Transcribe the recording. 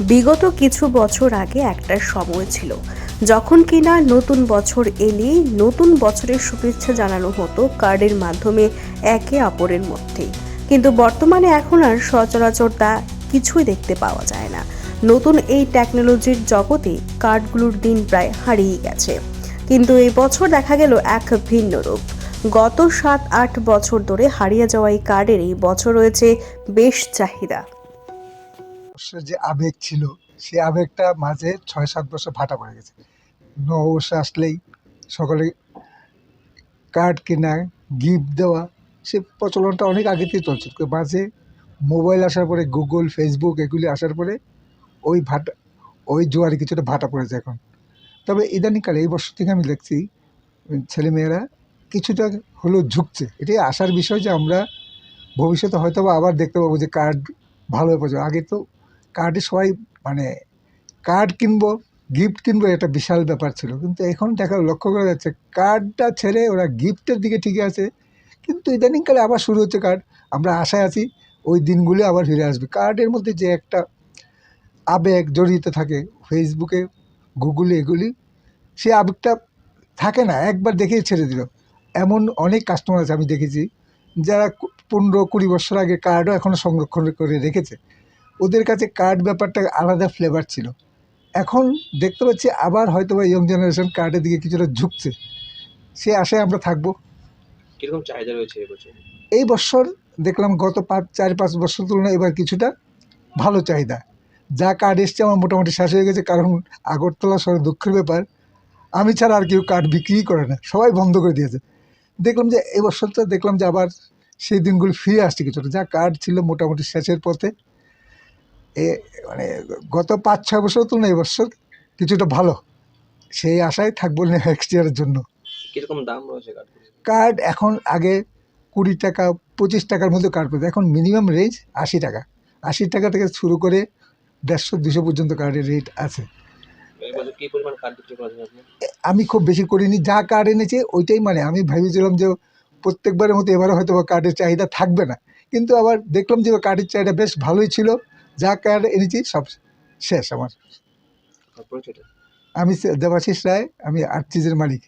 বিগত কিছু বছর আগে একটা সময় ছিল। যখন কিনা নতুন বছর এলেই নতুন বছরের শুভেচ্ছা জানানো হতো কার্ডের মাধ্যমে একে অপরের মধ্যে। কিন্তু বর্তমানে এখন আর সচরাচর তা কিছুই দেখতে পাওয়া যায় না। নতুন এই টেকনোলজির জগতে কার্ডগুলোর দিন প্রায় হারিয়ে গেছে। কিন্তু এই বছর দেখা গেল এক ভিন্ন রূপ। গত সাত আট বছর ধরে হারিয়ে যাওয়া এই কার্ডের এই বছর রয়েছে বেশ চাহিদা। অবশ্য যে আবেগ ছিল, সে আবেগটা মাঝে ছয়, সাত বছর ভাটা পড়ে গেছে। নববর্ষ আসলেই সকলে কার্ড কেনা গিফট দেওয়া, সে প্রচলনটা অনেক আগে থেকে চলছে তো মাঝে মোবাইল আসার পরে গুগল ফেসবুক এগুলি আসার পরে ওই ভাটা, ওই জোয়ারে কিছুটা ভাটা পড়েছে এখন। তবে ইদানিংকালে, এই বছর থেকে আমি দেখছি, ছেলেমেয়েরা কিছুটা হলেও ঝুঁকছে। এটাই আসার বিষয় যে আমরা ভবিষ্যতে হয়তো আবার দেখতে পাবো যে কার্ড ভালো হয়ে পড়ছে। আগে তো কার্ডে সবাই মানে কার্ড কিনবো গিফট কিনবো, এটা বিশাল ব্যাপার ছিল। কিন্তু এখন দেখা, লক্ষ্য করা যাচ্ছে কার্ডটা ছেড়ে ওরা গিফটের দিকে ঠিকই আছে। কিন্তু ইদানিংকালে আবার শুরু হচ্ছে কার্ড আমরা আশায় আছি, ওই দিনগুলো আবার ফিরে আসবে। কার্ডের মধ্যে যে একটা আবেগ জড়িত থাকে ফেসবুকে গুগলে এগুলি, সে আবেগটা থাকে না। একবার দেখেই ছেড়ে দিল। এমন অনেক কাস্টমার আছে আমি দেখেছি, যারা পনেরো কুড়ি বছর আগে কার্ডও এখনও সংরক্ষণ করে রেখেছে। ওদের কাছে কার্ড ব্যাপারটা আলাদা ফ্লেভার ছিল। এখন দেখতে পাচ্ছি আবার হয়তো বা ইয়ং জেনারেশন কার্ডের দিকে কিছুটা ঝুঁকছে। সে আশায় আমরা থাকব। কীরকম চাহিদা রয়েছে এবছর এই বছর দেখলাম গত পাঁচ চার পাঁচ বছর তুলনায় এবার কিছুটা ভালো চাহিদা। যা কার্ড এসছে আমার মোটামুটি শেষ হয়ে গেছে কারণ আগরতলা শহরে দুঃখের ব্যাপার আমি ছাড়া আর কেউ কার্ড বিক্রিই করে না সবাই বন্ধ করে দিয়েছে। দেখলাম যে এই বছরটা দেখলাম যে আবার সেই দিনগুলি ফিরে আসছে কিছুটা। যা কার্ড ছিল মোটামুটি শেষের পথে। এ মানে গত পাঁচ ছয় বছর তুলনায় এবছর কিছুটা ভালো। সেই আশায় থাকব নেক্সট ইয়ারের জন্য। কীরকম দাম রয়েছে কার্ড এখন আগে কুড়ি টাকা পঁচিশ টাকার মধ্যে কার্ড পেত এখন মিনিমাম রেঞ্জ আশি টাকা। আশি টাকা থেকে শুরু করে দেড়শো দুশো পর্যন্ত কার্ডের রেট আছে। আমি খুব বেশি করিনি। যা কার্ড এনেছে ওইটাই মানে। আমি ভেবেছিলাম যে প্রত্যেকবারের মতো এবারে হয়তো বা কার্ডের চাহিদা থাকবে না। কিন্তু আবার দেখলাম যে কার্ডের চাহিদা বেশ ভালোই ছিল। যা কার্ড এনেছি সব শেষ আমার। আমি দেবাশিস রায় আমি আর্চিজের মালিক।